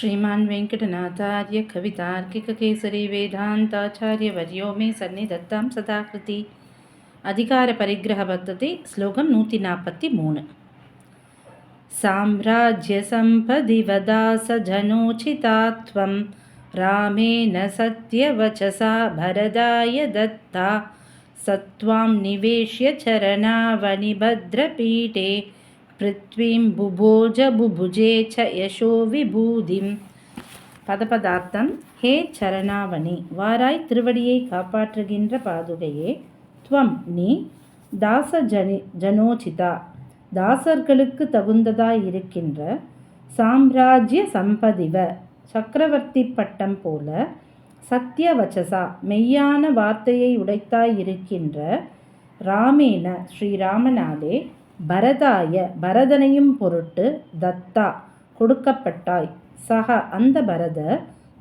श्रीमान् वेङ्कटनाचार्यकवितार्किककेसरी वेदान्ताचार्यवर्यो मे सन्निधत्तां सदाकृति। अधिकारपरिग्रहः वर्तते श्लोकं नूतिनापत्तिमून्। साम्राज्यसम्पदिवदा स जनोचिता त्वं रामेण सत्यवचसा भरदाय दत्ता। सत्त्वां निवेश्य चरणावनिभद्रपीठे பிருத்வீம் புபோஜ புபுஜே ச யசோ விபூதிம் பதபதார்த்தம் ஹே சரணாவணி வாராய் திருவடியை காப்பாற்றுகின்ற பாதுகையே துவம் நீ தாச ஜனி ஜனோச்சிதா தாசர்களுக்கு தகுந்ததாய் இருக்கின்ற சாம்ராஜ்ய சம்பதிவ சக்கரவர்த்தி பட்டம் போல சத்தியவச்சசா மெய்யான வார்த்தையை உடைத்தாய் இருக்கின்ற ராமேன ஸ்ரீராமனாலே பரதாய பரதனையும் பொருட்டு தத்தா கொடுக்கப்பட்டாய். சக அந்த பரத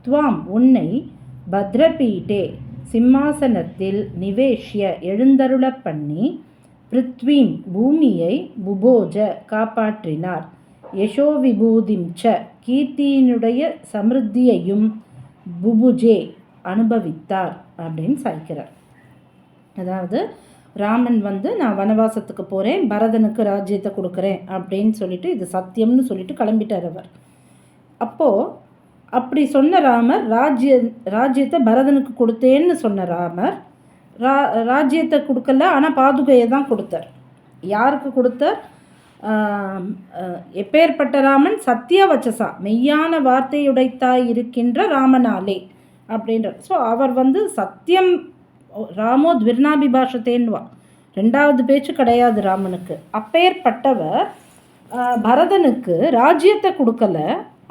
துவாம் உன்னை பத்ரபீட்டே சிம்மாசனத்தில் நிவேஷ்ய எழுந்தருள பண்ணி பிருத்வீன் பூமியை புபோஜ காப்பாற்றினார். யசோ விபூதிம் ச கீர்த்தியினுடைய சமிருத்தியையும் புபுஜே அனுபவித்தார். அப்படின்னு சாய்க்கிறார். அதாவது ராமன் வந்து நான் வனவாசத்துக்கு போகிறேன் பரதனுக்கு ராஜ்யத்தை கொடுக்குறேன் அப்படின்னு சொல்லிட்டு இது சத்தியம்னு சொல்லிட்டு கிளம்பிட்டார் அவர். அப்போது அப்படி சொன்ன ராமர் ராஜ்ய ராஜ்யத்தை பரதனுக்கு கொடுத்தேன்னு சொன்ன ராமர் ரா ராஜ்யத்தை கொடுக்கல ஆனால் பாதுகையை தான் கொடுத்தார். யாருக்கு கொடுத்தார்? எப்பேற்பட்ட ராமன் சத்தியவச்சசா மெய்யான வார்த்தையுடைத்தாய் இருக்கின்ற ராமனாலே அப்படின்ற ஸோ அவர் வந்து சத்தியம் ராமோ துவிர்ணாபிபாஷத்தேன்வா. ரெண்டாவது பேச்சு கிடையாது ராமனுக்கு. அப்பேற்பட்டவர் பரதனுக்கு ராஜ்யத்தை கொடுக்கல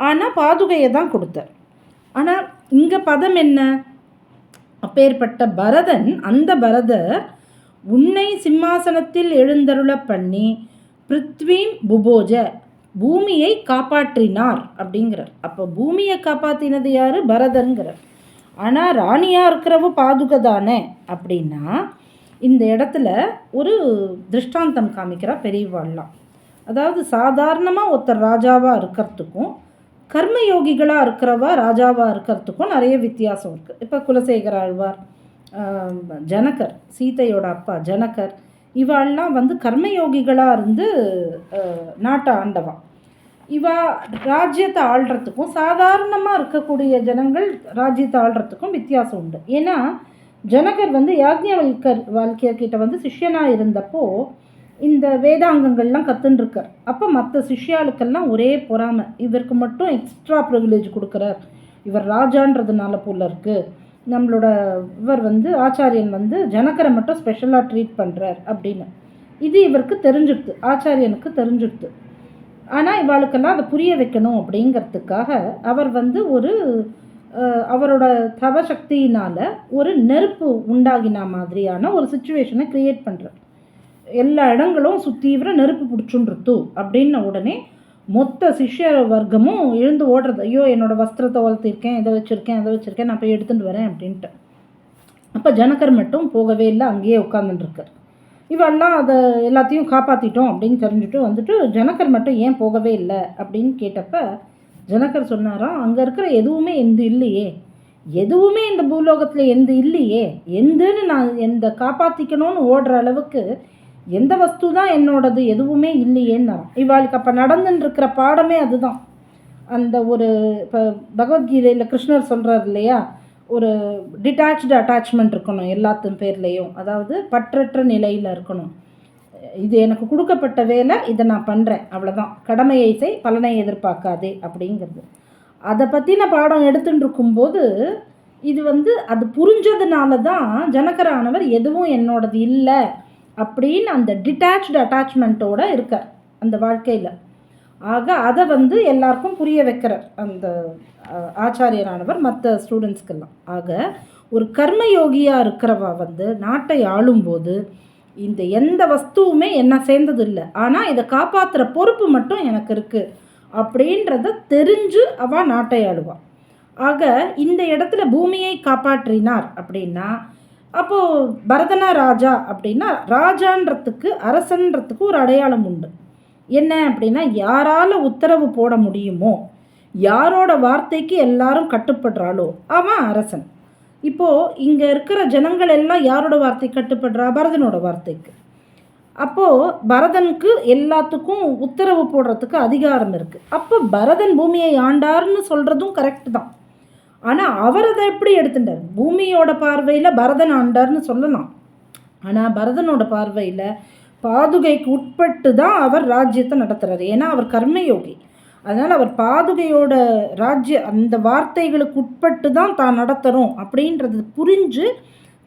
ஆனால் பாதுகையை தான் கொடுத்தார். ஆனால் இங்கே பதம் என்ன? அப்பேற்பட்ட பரதன் அந்த பரதர் உன்னை சிம்மாசனத்தில் எழுந்தருள பண்ணி பிருத்வீம் புபோஜ பூமியை காப்பாற்றினார் அப்படிங்கிறார். அப்போ பூமியை காப்பாற்றினது யார்? பரதன்கிறார். ஆனால் ராணியாக இருக்கிறவ பாதுகை தானே அப்படின்னா இந்த இடத்துல ஒரு திருஷ்டாந்தம் காமிக்கிறா பெரியவாள்லாம். அதாவது சாதாரணமாக ஒருத்தர் ராஜாவாக இருக்கிறதுக்கும் கர்மயோகிகளாக இருக்கிறவா ராஜாவாக இருக்கிறதுக்கும் நிறைய வித்தியாசம் இருக்குது இப்போ குலசேகர ஆழ்வார் ஜனகர் சீதையோட அப்பா ஜனகர் இவாள்லாம் வந்து கர்மயோகிகளாக இருந்து நாட்டை ஆண்டவா. இவா ராஜ்யத்தை ஆள்றதுக்கும் சாதாரணமாக இருக்கக்கூடிய ஜனங்கள் ராஜ்யத்தை ஆள்றதுக்கும் வித்தியாசம் உண்டு. ஏன்னா ஜனகர் வந்து யாக்ஞவல்கர் வாழ்க்கையர்கிட்ட வந்து சிஷ்யனாக இருந்தப்போ இந்த வேதாங்கங்கள்லாம் கற்றுன்ருக்கார் அப்போ மற்ற சிஷ்யாளுக்கெல்லாம் ஒரே பொறாமை. இவருக்கு மட்டும் எக்ஸ்ட்ரா ப்ரிவிலேஜ் கொடுக்குறார். இவர் ராஜான்றதுனால போல இருக்குது நம்மளோட இவர் வந்து ஆச்சாரியன் வந்து ஜனகரை மட்டும் ஸ்பெஷலாக ட்ரீட் பண்ணுறார் அப்படின்னு. இது இவருக்கு தெரிஞ்சிடுது ஆச்சாரியனுக்கு தெரிஞ்சிடுது ஆனால் இவாளுக்கெல்லாம் அதை புரிய வைக்கணும் அப்படிங்கிறதுக்காக அவர் வந்து ஒரு அவரோட தவசக்தியினால் ஒரு நெருப்பு உண்டாகின மாதிரியான ஒரு சுச்சுவேஷனை க்ரியேட் பண்ணுறார் எல்லா இடங்களும் சுத்தீவிர நெருப்பு பிடிச்சுன்றது அப்படின்ன உடனே மொத்த சிஷ்ய வர்க்கமும் எழுந்து ஓடுறது. ஐயோ என்னோடய வஸ்திரத்தை வளர்த்திருக்கேன் இதை வச்சுருக்கேன் அதை வச்சுருக்கேன் நான் போய் எடுத்துகிட்டு வரேன் அப்படின்ட்டு. அப்போ ஜனகர் மட்டும் போகவே இல்லை அங்கேயே உட்காந்துட்டுருக்கார் இவெல்லாம் அதை எல்லாத்தையும் காப்பாற்றிட்டோம் அப்படின்னு தெரிஞ்சுட்டு வந்துட்டு ஜனகர் மட்டும் ஏன் போகவே இல்லை? அப்படின்னு கேட்டப்ப ஜனகர் சொன்னாராம் அங்கே இருக்கிற எதுவுமே எந்த இல்லையே. எதுவுமே இந்த பூலோகத்தில் எந்த இல்லையே. எந்தன்னு நான் எந்த காப்பாற்றிக்கணும்னு ஓடுற அளவுக்கு எந்த வஸ்து தான் என்னோடது எதுவுமே இல்லையேன்னா இவாளுக்கு அப்போ நடந்துன்னு இருக்கிற பாடமே அதுதான். அந்த ஒரு இப்போ பகவத்கீதையில் கிருஷ்ணர் சொல்கிறார் இல்லையா ஒரு டிட்டாச்சு அட்டாச்மெண்ட் இருக்கணும் எல்லாத்தும் பேர்லேயும். அதாவது பற்றற்ற நிலையில் இருக்கணும். இது எனக்கு கொடுக்கப்பட்ட வேலை இதை நான் பண்ணுறேன் அவ்வளோதான் கடமையை செய் பலனை எதிர்பார்க்காதே அப்படிங்கிறது. அதை பற்றின பாடம் எடுத்துட்டு இருக்கும்போது இது வந்து அது புரிஞ்சதுனால தான் ஜனகரானவர் எதுவும் என்னோடது இல்லை அப்படின்னு அந்த டிட்டாச்சு அட்டாச்மெண்ட்டோடு இருக்கார் அந்த வாழ்க்கையில். ஆக அதை வந்து எல்லாருக்கும் புரிய வைக்கிறார் அந்த ஆச்சாரியரானவர் மற்ற ஸ்டூடெண்ட்ஸ்க்கெல்லாம் ஆக ஒரு கர்மயோகியாக இருக்கிறவா வந்து நாட்டை ஆளும்போது இந்த எந்த வஸ்துவுமே என்ன சேர்ந்தது இல்லை ஆனால் இதை காப்பாற்றுற பொறுப்பு மட்டும் எனக்கு இருக்குது அப்படின்றத தெரிஞ்சு அவள் நாட்டை ஆளுவாள் ஆக இந்த இடத்துல பூமியை காப்பாற்றினார் அப்படின்னா அப்போது பரதன ராஜா அப்படின்னா ராஜான்றதுக்கு அரசன்றதுக்கு ஒரு அடையாளம் உண்டு. என்ன அப்படின்னா யாரால் உத்தரவு போட முடியுமோ யாரோட வார்த்தைக்கு எல்லாரும் கட்டுப்படுறாளோ அவன் அரசன். இப்போது இங்கே இருக்கிற ஜனங்கள் எல்லாம் யாரோட வார்த்தை கட்டுப்படுறா? பரதனோட வார்த்தைக்கு. அப்போது பரதனுக்கு எல்லாத்துக்கும் உத்தரவு போடுறதுக்கு அதிகாரம் இருக்குது அப்போ பரதன் பூமியை ஆண்டார்னு சொல்கிறதும் கரெக்ட் தான். ஆனால் அவர் அதை எப்படி எடுத்துட்டார்? பூமியோட பார்வையில் பரதன் ஆண்டார்னு சொல்லலாம். ஆனால் பரதனோட பார்வையில் பாதுகைக்கு உட்பட்டு தான் அவர் ராஜ்யத்தை நடத்துகிறார் ஏன்னா அவர் கர்மயோகி. அதனால் அவர் பாதுகையோட ராஜ்ய அந்த வார்த்தைகளுக்கு உட்பட்டு தான் தான் நடத்துகிறோம் அப்படின்றது புரிஞ்சு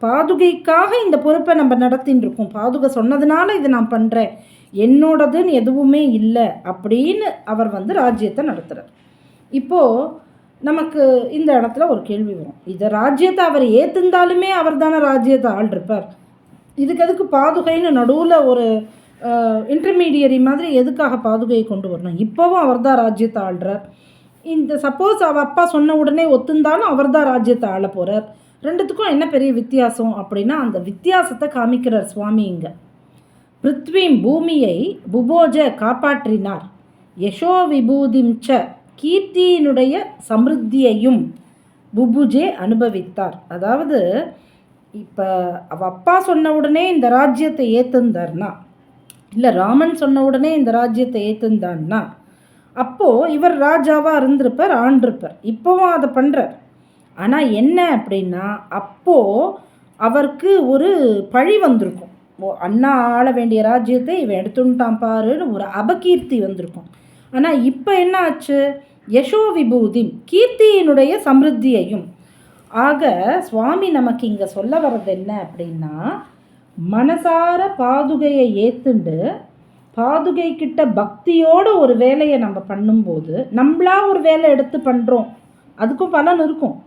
பாதுகைக்காக இந்த பொறுப்பை நம்ம நடத்தின்னு இருக்கோம். பாதுகை சொன்னதுனால இதை நான் பண்ணுறேன் என்னோடதுன்னு எதுவுமே இல்லை அப்படின்னு அவர் வந்து ராஜ்யத்தை நடத்துகிறார் இப்போது நமக்கு இந்த இடத்துல ஒரு கேள்வி வரும். இதை ராஜ்யத்தை அவர் ஏற்றுந்தாலுமே அவர் தானே ராஜ்யத்தை ஆள்ருப்பார். இதுக்கு எதுக்கு பாதுகைன்னு நடுவில் ஒரு இன்டர்மீடியரி மாதிரி எதுக்காக பாதுகையை கொண்டு வரணும்? இப்போவும் அவர் தான் ராஜ்யத்தை ஆள்றார். இந்த சப்போஸ் அவள் அப்பா சொன்ன உடனே ஒத்துந்தாலும் அவர் தான் ராஜ்யத்தை ஆள போகிறார் ரெண்டுத்துக்கும் என்ன பெரிய வித்தியாசம் அப்படின்னா அந்த வித்தியாசத்தை காமிக்கிறார் சுவாமி இங்கே. பிருத்வீம் பூமியை புபோஜ காப்பாற்றினார். யசோ விபூதிம் ச கீர்த்தியினுடைய சமிருத்தியையும் புபுஜே அனுபவித்தார். அதாவது இப்போ அவள் அப்பா சொன்ன உடனே இந்த ராஜ்யத்தை ஏற்றுந்தார்னா இல்லை ராமன் சொன்ன உடனே இந்த ராஜ்யத்தை ஏற்றுந்தான்னா அப்போது இவர் ராஜாவாக இருந்திருப்பார் ஆண்டிருப்பார். இப்போவும் அதை பண்ணுறார் ஆனால் என்ன அப்படின்னா அப்போது அவருக்கு ஒரு பழி வந்திருக்கும். ஓ அண்ணா ஆள வேண்டிய ராஜ்யத்தை இவன் எடுத்துட்டான் பாருன்னு ஒரு அபகீர்த்தி வந்திருக்கும். ஆனால் இப்போ என்ன ஆச்சு? யசோ விபூதி கீர்த்தியினுடைய சமிருத்தியையும் ஆக சுவாமி நமக்கு இங்கே சொல்ல வர்றது என்ன அப்படின்னா மனசார பாதுகையை ஏற்றுண்டு பாதுகை கிட்ட பக்தியோட ஒரு வேலையை நம்ம பண்ணும்போது நம்மளா ஒரு வேலை எடுத்து பண்ணுறோம் அதுக்கும் பலன் இருக்கும்.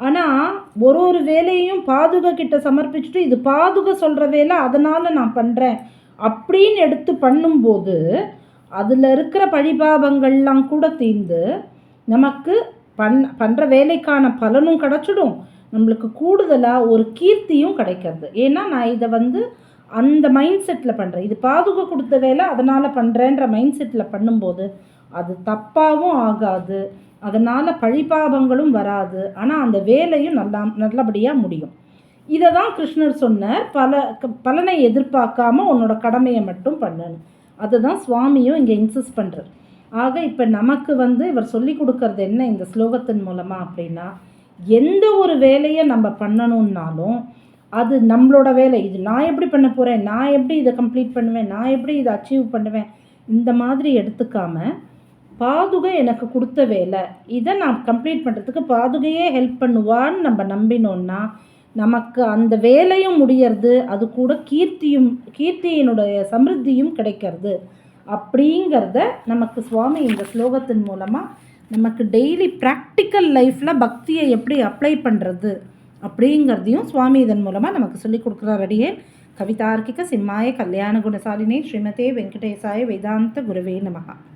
ஆனால் ஒரு ஒரு வேலையும் பாதுகை கிட்ட சமர்ப்பிச்சுட்டு இது பாதுகை சொல்கிற வேலை அதனால் நான் பண்ணுறேன் அப்படின்னு எடுத்து பண்ணும்போது அதில் இருக்கிற பழிபாபங்கள்லாம் கூட தீர்ந்து நமக்கு பண் பண்ணுற வேலைக்கான பலனும் கிடச்சிடும். நம்மளுக்கு கூடுதலாக ஒரு கீர்த்தியும் கிடைக்கிறது. ஏன்னா நான் இதை வந்து அந்த மைண்ட் செட்டில் பண்ணுறேன் இது பாதுகா கொடுத்த வேலை அதனால் பண்ணுறேன்ற மைண்ட் செட்டில் பண்ணும்போது அது தப்பாகவும் ஆகாது. அதனால் பழிபாபங்களும் வராது. ஆனால் அந்த வேலையும் நல்லா நல்லபடியாக முடியும். இதை தான் கிருஷ்ணர் சொன்னார். பல பலனை எதிர்பார்க்காம உன்னோட கடமையை மட்டும் பண்ணணும் அதுதான் சுவாமியும் இங்கே இன்சிஸ்ட் பண்ணுறார் ஆக இப்போ நமக்கு வந்து இவர் சொல்லி கொடுக்கறது என்ன இந்த ஸ்லோகத்தின் மூலமாக அப்படின்னா எந்த ஒரு வேலையை நம்ம பண்ணணுன்னாலும் அது நம்மளோட வேலை. இது நான் எப்படி பண்ண போகிறேன் நான் எப்படி இதை கம்ப்ளீட் பண்ணுவேன்? நான் எப்படி இதை அச்சீவ் பண்ணுவேன்? இந்த மாதிரி எடுத்துக்காம பாதுகை எனக்கு கொடுத்த வேலை. இதை நான் கம்ப்ளீட் பண்ணுறதுக்கு பாதுகையே ஹெல்ப் பண்ணுவான்னு நம்ம நம்பினோன்னா நமக்கு அந்த வேலையும் முடியறது அது கூட கீர்த்தியும் கீர்த்தியினுடைய சமிருத்தியும் கிடைக்கிறது. அப்படிங்கிறத நமக்கு சுவாமி இந்த ஸ்லோகத்தின் மூலமாக நமக்கு டெய்லி ப்ராக்டிக்கல் லைஃப்பில் பக்தியை எப்படி அப்ளை பண்ணுறது அப்படிங்கிறதையும் சுவாமி இதன் மூலமாக நமக்கு சொல்லிக் கொடுக்குறார். அடியே கவிதார்க்கிக சிம்மாய கல்யாண குணசாலினே ஸ்ரீமதே வெங்கடேசாய வேதாந்த குருவே நமகா